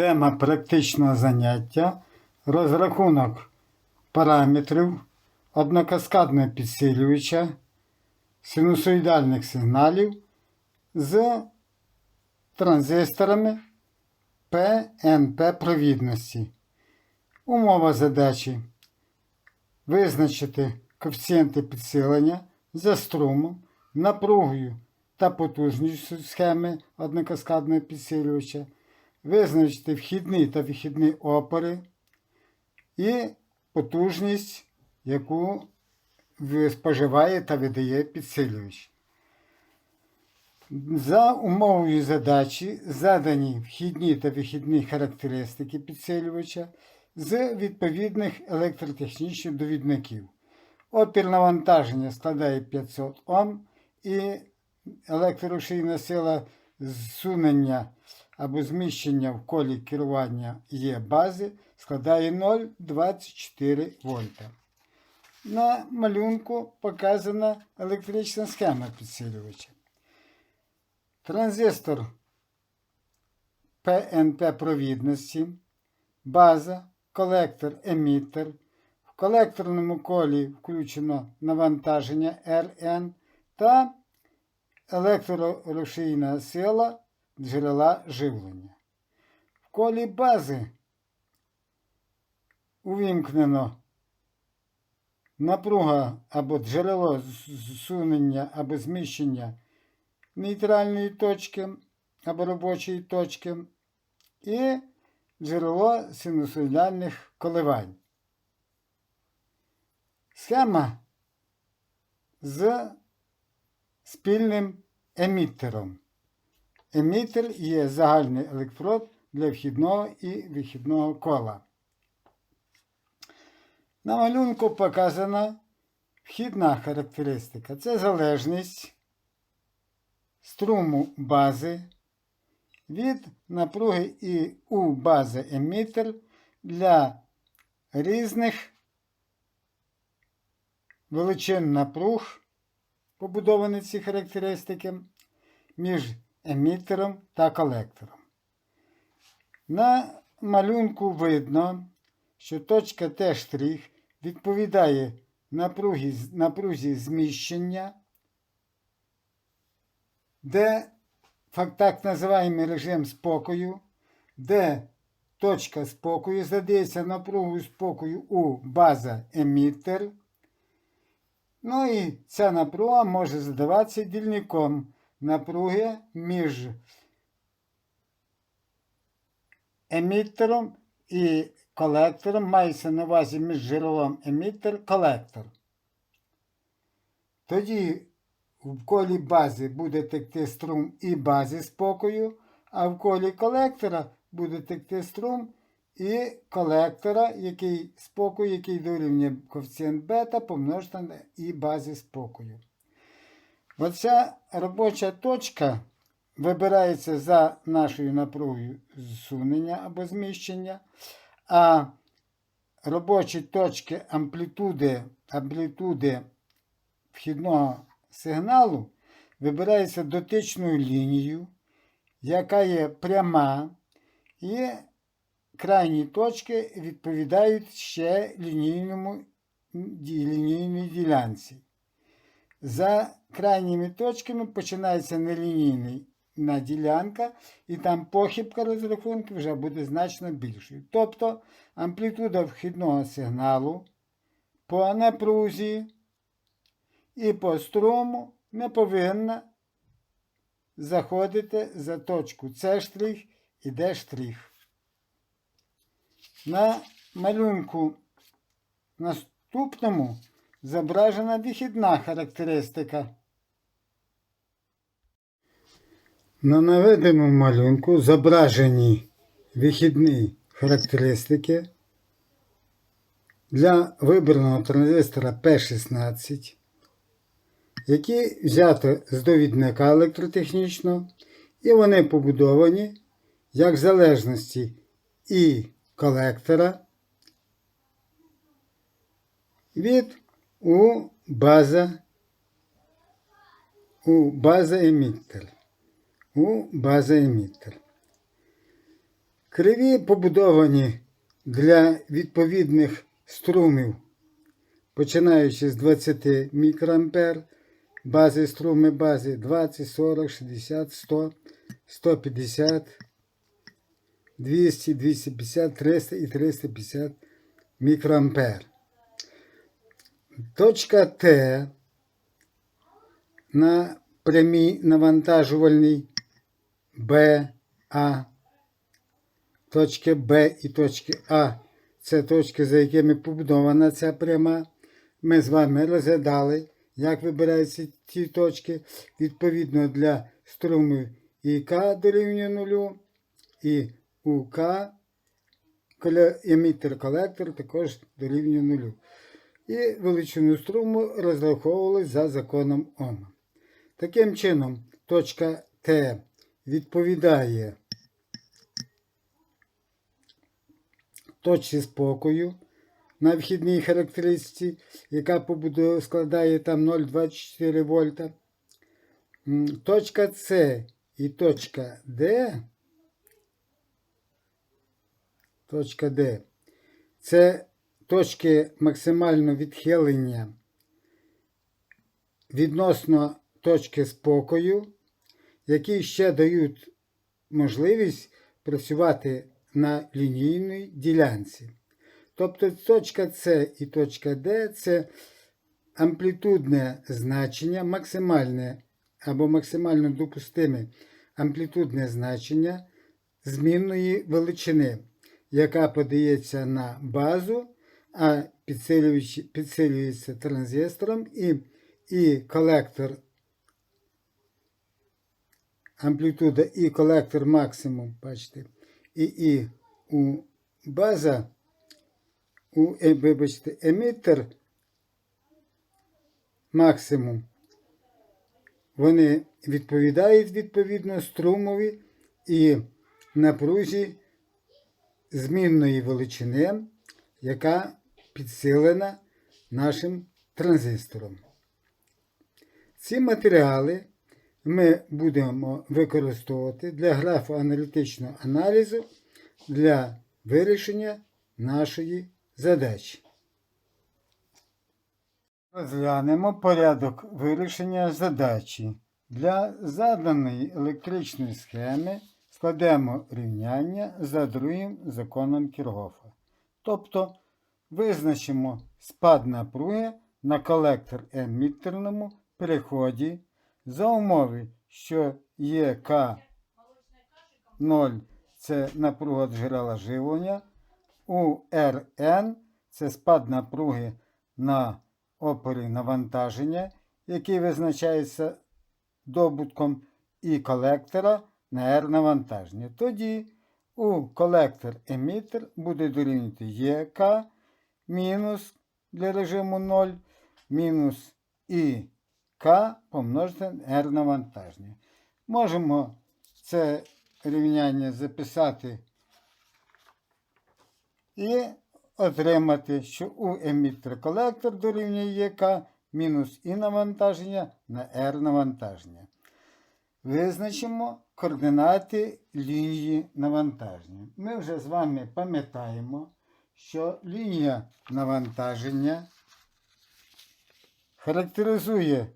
Тема практичного заняття розрахунок параметрів однокаскадного підсилювача синусоїдальних сигналів з транзисторами ПНП провідності. Умова задачі визначити коефіцієнти підсилення за струмом, напругою та потужністю схеми однокаскадного підсилювача, визначити вхідні та вихідні опори і потужність, яку споживає та видає підсилювач. За умовою задачі задані вхідні та вихідні характеристики підсилювача з відповідних електротехнічних довідників. Опір навантаження складає 500 Ом і електрорушійна сила зсунення або зміщення в колі керування є бази складає 0,24 вольта. На малюнку показана електрична схема підсилювача. Транзистор ПНП провідності, база, колектор емітер. В колекторному колі включено навантаження RN та електророшійна сила джерела живлення. В колі бази увімкнено напруга або джерело зсунення або зміщення нейтральної точки або робочої точки і джерело синусоїдальних коливань. Схема з спільним емітером. Емітер є загальний електрод для вхідного і вихідного кола. На малюнку показана вхідна характеристика. Це залежність струму бази від напруги і у бази емітер для різних величин напруг, побудовані ці характеристики, між емітером та колектором. На малюнку видно, що точка Т' відповідає напругі, напрузі зміщення, де так називаємо режим спокою, де точка спокою задається напругою спокою у база емітер. Ну і ця напруга може задаватися дільником напруги між емітером і колектором. Мається на увазі між джерелом емітер колектор. Тоді в колі бази буде текти струм і базі спокою, а в колі колектора буде текти струм і колектора, який спокою, який дорівнює коефіцієнт бета помножити на і базі спокою. Оця робоча точка вибирається за нашою напругою зсунення або зміщення, а робочі точки амплітуди, амплітуди вхідного сигналу вибирається дотичною лінією, яка є пряма, і крайні точки відповідають ще лінійному, лінійній ділянці. За крайніми точками починається нелінійна ділянка, і там похибка розрахунку вже буде значно більшою. Тобто амплітуда вхідного сигналу по напрузі і по струму не повинна заходити за точку С штрих і Д штрих. На малюнку наступному зображена вихідна характеристика. На наведеному малюнку зображені вихідні характеристики для вибраного транзистора P16, які взято з довідника електротехнічного, і вони побудовані як залежності і колектора від у база у база еміттер. У база еміттер. Криві побудовані для відповідних струмів, починаючи з 20 мікроампер, бази струми бази 20, 40, 60, 100, 150, 200, 250, 300 і 350 мікроампер. Точка Т на прямій навантажувальній Б, А. Точки Б і точки А. Це точки, за якими побудована ця пряма. Ми з вами розглядали, як вибираються ці точки відповідно для струму ІК дорівнює нулю і УК емітер-колектор також дорівнює нулю. І величину струму розраховували за законом Ома. Таким чином, точка Т відповідає точці спокою на вхідній характеристиці, яка складає там 0,24 вольта. Точка С і точка Д. Точка Д. Це точки максимального відхилення відносно точки спокою, які ще дають можливість працювати на лінійній ділянці. Тобто точка С і точка Д це амплітудне значення, максимальне або максимально допустиме амплітудне значення змінної величини, яка подається на базу, а підсилюється транзистором і, і колектор. Амплітуда і колектор максимум, бачите, і, і у база, у, е, вибачте, емітер максимум, вони відповідають відповідно струмові і напрузі змінної величини, яка підсилена нашим транзистором. Ці матеріали ми будемо використовувати для графоаналітичного аналізу для вирішення нашої задачі. Розглянемо порядок вирішення задачі. Для заданої електричної схеми складемо рівняння за другим законом Кіргофа. Тобто визначимо спад напруги на колектор еміттерному переході за умови, що є К 0 це напруга джерела живлення, у РН це спад напруги на опорі навантаження, який визначається добутком і колектора на R навантаження. Тоді у колектор емітер буде дорівнювати ЄК мінус для режиму 0 мінус і К помножити на R навантаження. Можемо це рівняння записати і отримати, що у емітер колектор дорівнює ЄК мінус І навантаження на R навантаження. Визначимо координати лінії навантаження. Ми вже з вами пам'ятаємо, що лінія навантаження характеризує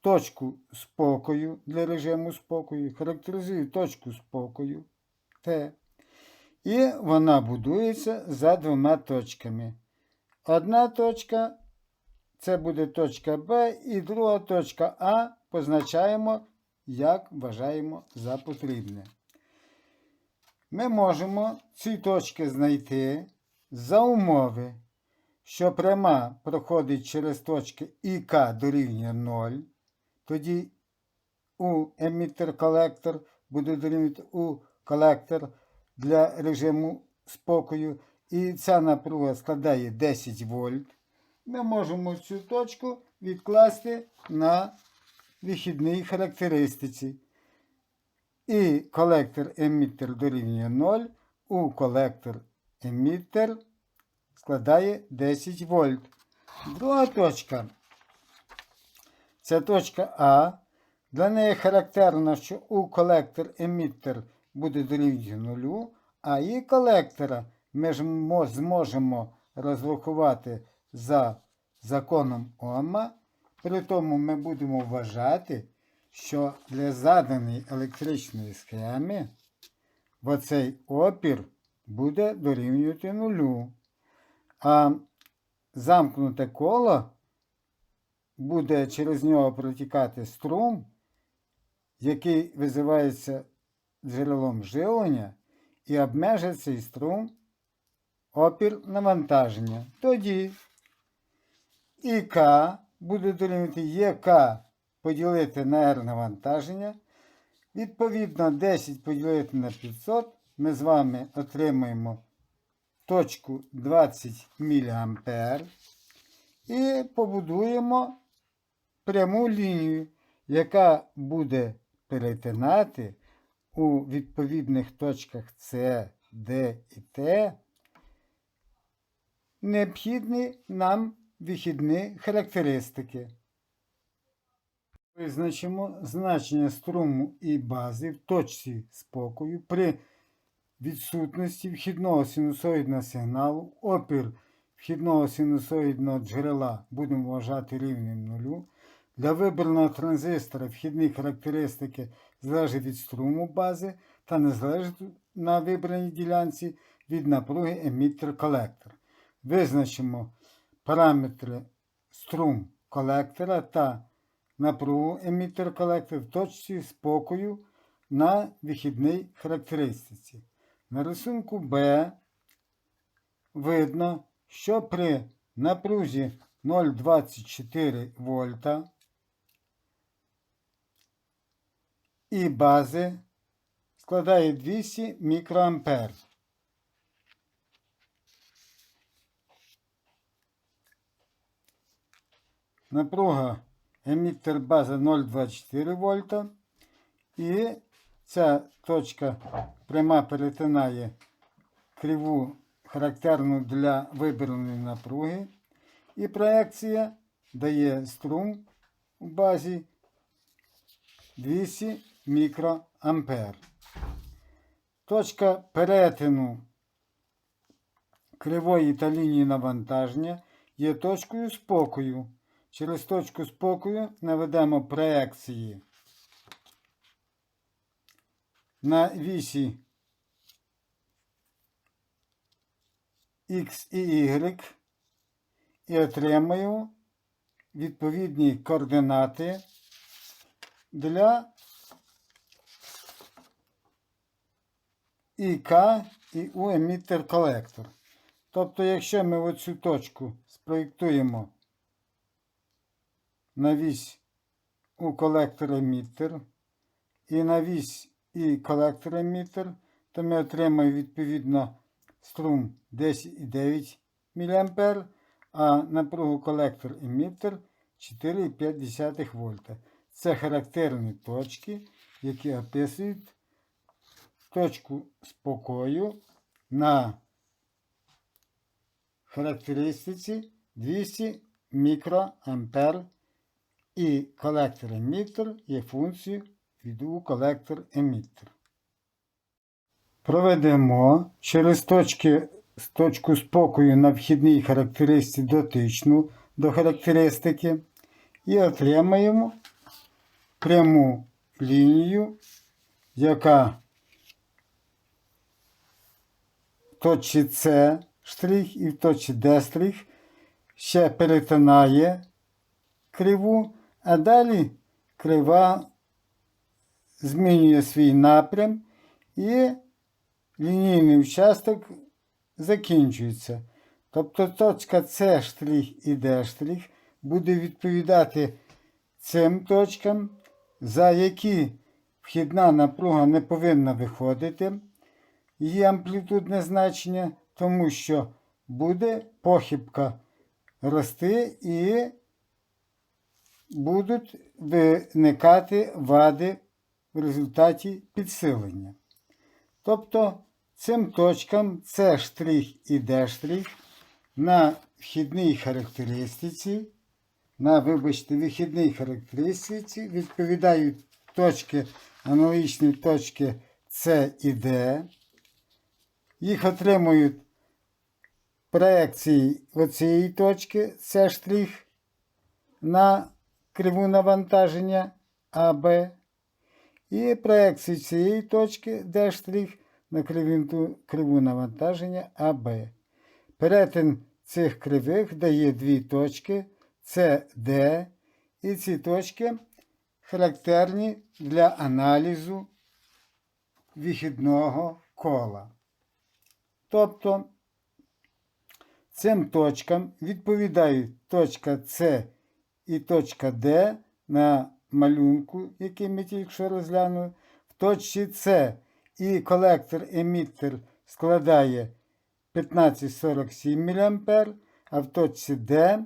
точку спокою для режиму спокою, характеризує точку спокою Т. І вона будується за двома точками. Одна точка це буде точка Б, і друга точка А позначаємо, як вважаємо за потрібне. Ми можемо ці точки знайти за умови, що пряма проходить через точки ІК дорівнює 0. Тоді у емітер-колектор буде дорівнювати у колектор для режиму спокою. І ця напруга складає 10 вольт. Ми можемо цю точку відкласти на вихідній характеристиці. І колектор емітер дорівнює 0, у колектор емітер складає 10 вольт. Друга точка. Це точка А. Для неї характерно, що у колектор емітер буде дорівнювати 0, А і колектора ми ж зможемо розрахувати за законом Ома. При тому ми будемо вважати, що для заданої електричної схеми оцей опір буде дорівнювати нулю. А замкнуте коло буде через нього протікати струм, який визивається джерелом живлення, і обмежить цей струм опір навантаження. Тоді ІК буде дорівнювати ЄК поділити на R навантаження. Відповідно, 10 поділити на 500 ми з вами отримаємо точку 20 мА і побудуємо пряму лінію, яка буде перетинати у відповідних точках С, Д і Т необхідні нам вихідні характеристики. Визначимо значення струму і бази в точці спокою при відсутності вхідного синусоїдного сигналу, опір вхідного синусоїдного джерела будемо вважати рівним нулю. Для вибраного транзистора вхідні характеристики залежать від струму бази та не залежать на вибраній ділянці від напруги емітер-колектор. Визначимо параметри струм колектора та напругу емітер-колектор в точці спокою на вихідній характеристиці. На рисунку Б видно, що при напрузі 0,24 вольта і бази складає 200 мікроампер. Напруга емітер база 0,24 вольта. І ця точка пряма перетинає криву характерну для вибраної напруги. І проекція дає струм у базі 200 мікроампер. Точка перетину кривої та лінії навантаження є точкою спокою. Через точку спокою наведемо проекції на вісі X і Y і отримаємо відповідні координати для ІК і У емітер колектор. Тобто, якщо ми оцю точку спроєктуємо на вісь у колектор емітер і на вісь і колектор емітер, то ми отримаємо відповідно струм 10,9 мА, а напругу колектор емітер 4,5 вольта. Це характерні точки, які описують точку спокою на характеристиці 200 мікроампер і колектор емітер є функцією від колектор емітер. Проведемо через точки, точку спокою на вхідній характеристиці дотичну до характеристики і отримаємо пряму лінію, яка в точці С штрих і в точці Д штрих ще перетинає криву, а далі крива змінює свій напрям і лінійний участок закінчується. Тобто точка С штрих і Д штрих буде відповідати цим точкам, за які вхідна напруга не повинна виходити, її амплітудне значення, тому що буде похибка рости і будуть виникати вади в результаті підсилення. Тобто цим точкам С і Д на вхідній характеристиці, на, вибачте, вихідній характеристиці відповідають точки, аналогічні точки С і Д. Їх отримують проекції оцієї точки, штрих на криву навантаження АБ. І проекції цієї точки, де на криву, криву навантаження АБ. Перетин цих кривих дає дві точки С, Д, і ці точки характерні для аналізу вихідного кола. Тобто цим точкам відповідають точка С і точка Д на малюнку, який ми тільки що розглянули. В точці С і колектор-емітер складає 1547 мА, а в точці Д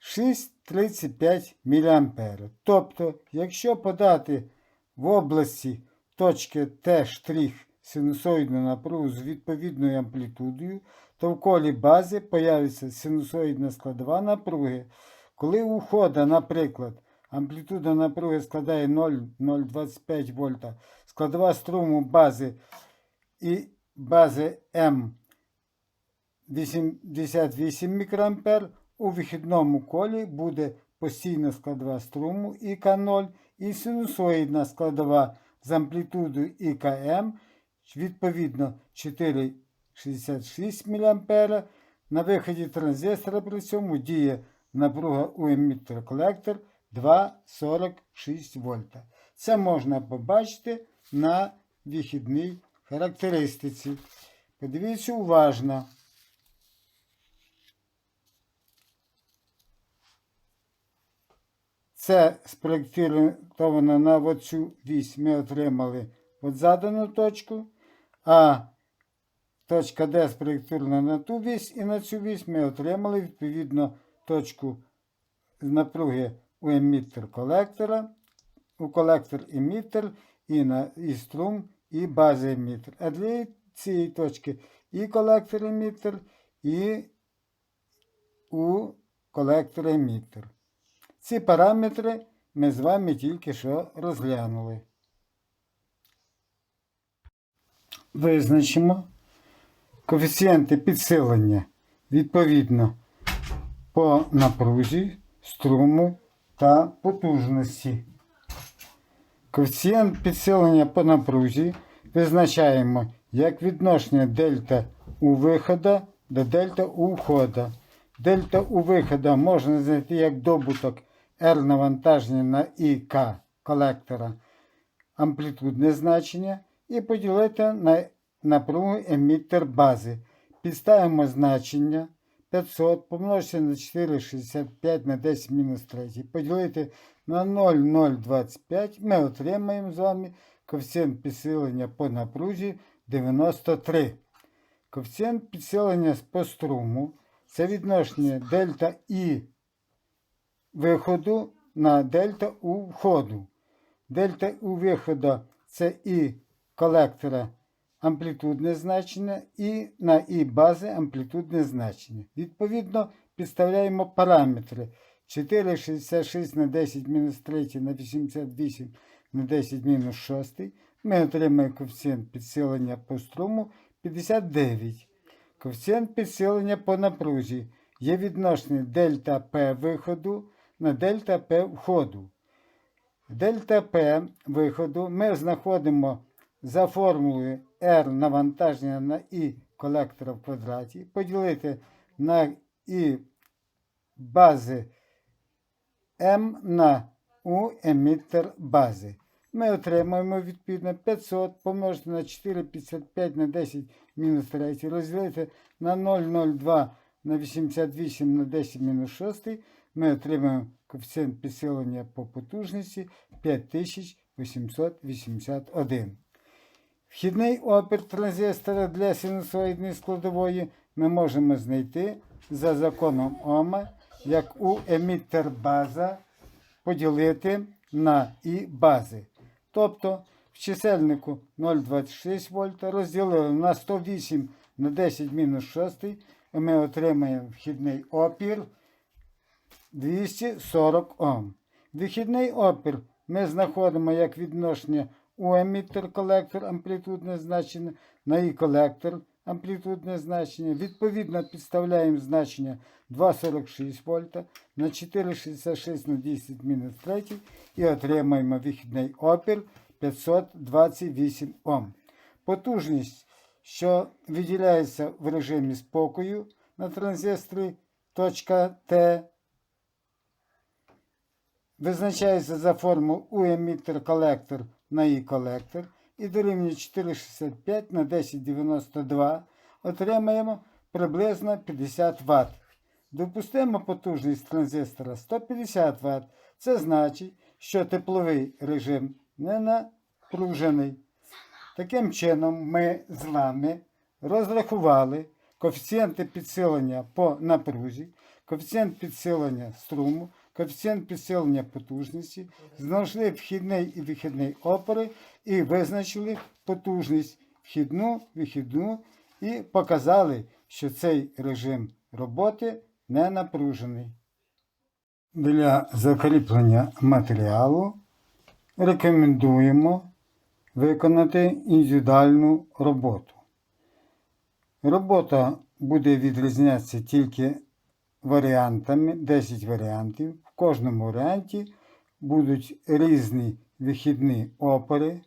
6,35 мА. Тобто, якщо подати в області точки Т' синусоїдну напругу з відповідною амплітудою, то в колі бази появиться синусоїдна складова напруги. Коли у хода, наприклад, амплітуда напруги складає 0,025 вольта, складова струму бази і бази М 88 мікроампер, у вихідному колі буде постійна складова струму ІК0 і синусоїдна складова з амплітудою ІКМ, відповідно 4,66 мА. На виході транзистора при цьому діє напруга у емітер-колектор 2,46 вольта. Це можна побачити на вихідній характеристиці. Подивіться уважно. Це спроєктовано на оцю вісь. Ми отримали от задану точку, а точка D спроєктована на ту вісь і на цю вісь ми отримали відповідно точку напруги у емітер колектора, у колектор емітер і, на, і струм, і база емітер. А для цієї точки і колектор емітер, і у колектор емітер. Ці параметри ми з вами тільки що розглянули. Визначимо коефіцієнти підсилення відповідно по напрузі, струму та потужності. Коефіцієнт підсилення по напрузі визначаємо як відношення дельта у виходу до дельта у входу. Дельта у виходу можна знайти як добуток R навантаження на ІК колектора амплітудне значення і поділити на напругу емітер бази. Підставимо значення 500 помножити на 4,65 на 10 мінус 3. Поділити на 0,025 ми отримаємо з вами коефіцієнт підсилення по напрузі 93. Коефіцієнт підсилення по струму це відношення дельта І виходу на дельта у входу. Дельта у виходу це і колектора амплітудне значення, і на І бази амплітудне значення. Відповідно, підставляємо параметри 4,66 на 10 мінус 3 на 88 на 10 мінус 6. Ми отримаємо коефіцієнт підсилення по струму 59. Коефіцієнт підсилення по напрузі є відношення дельта П виходу на дельта П входу. Дельта П виходу ми знаходимо за формулою R навантаження на І колектора в квадраті, поділити на І бази М на У емітер бази. Ми отримаємо відповідно 500 помножити на 4,55 на 10 мінус 3, розділити на 0,02 на 88 на 10 мінус 6. Ми отримаємо коефіцієнт підсилення по потужності 5881. Вхідний опір транзистора для синусоїдної складової ми можемо знайти за законом Ома, як у емітер база поділити на І бази. Тобто в чисельнику 0,26 вольта розділили на 108 на 10 мінус 6, і ми отримаємо вхідний опір 240 Ом. Вихідний опір ми знаходимо як відношення у емітер колектор амплітудне значення, на і колектор амплітудне значення. Відповідно підставляємо значення 2,46 вольта на 4,66 на 10 мінус 3 і отримаємо вихідний опір 528 Ом. Потужність, що виділяється в режимі спокою на транзисторі Т, визначається за форму у емітер колектор на і колектор і дорівнює 4,65 на 10,92 отримаємо приблизно 50 Вт. Допустимо потужність транзистора 150 Вт. Це значить, що тепловий режим не напружений. Таким чином, ми з вами розрахували коефіцієнти підсилення по напрузі, коефіцієнт підсилення струму, коефіцієнт підсилення потужності, знайшли вхідний і вихідний опори і визначили потужність вхідну, вихідну і показали, що цей режим роботи не напружений. Для закріплення матеріалу рекомендуємо виконати індивідуальну роботу. Робота буде відрізнятися тільки варіантами, 10 варіантів. Кожному варіанті будуть різні вихідні опори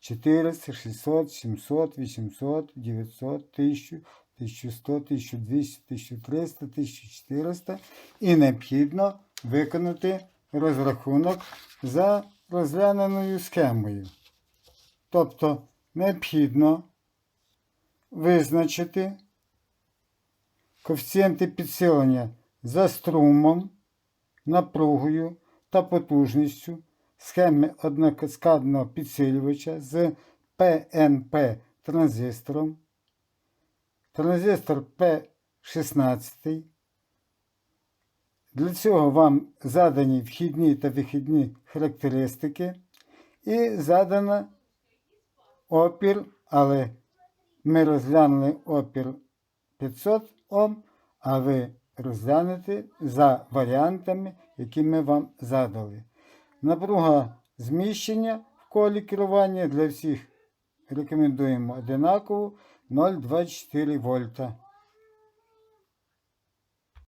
400, 600, 700, 800, 900, 1000, 1100, 1200, 1300, 1400 і необхідно виконати розрахунок за розгляненою схемою. Тобто необхідно визначити коефіцієнти підсилення за струмом, напругою та потужністю схеми однокаскадного підсилювача з ПНП транзистором, транзистор P16. Для цього вам задані вхідні та вихідні характеристики і задано опір, але ми розглянули опір 500 Ом, а ви розглянете за варіантами, які ми вам задали. Напруга зміщення в колі керування для всіх рекомендуємо одинакову 0,24 вольта.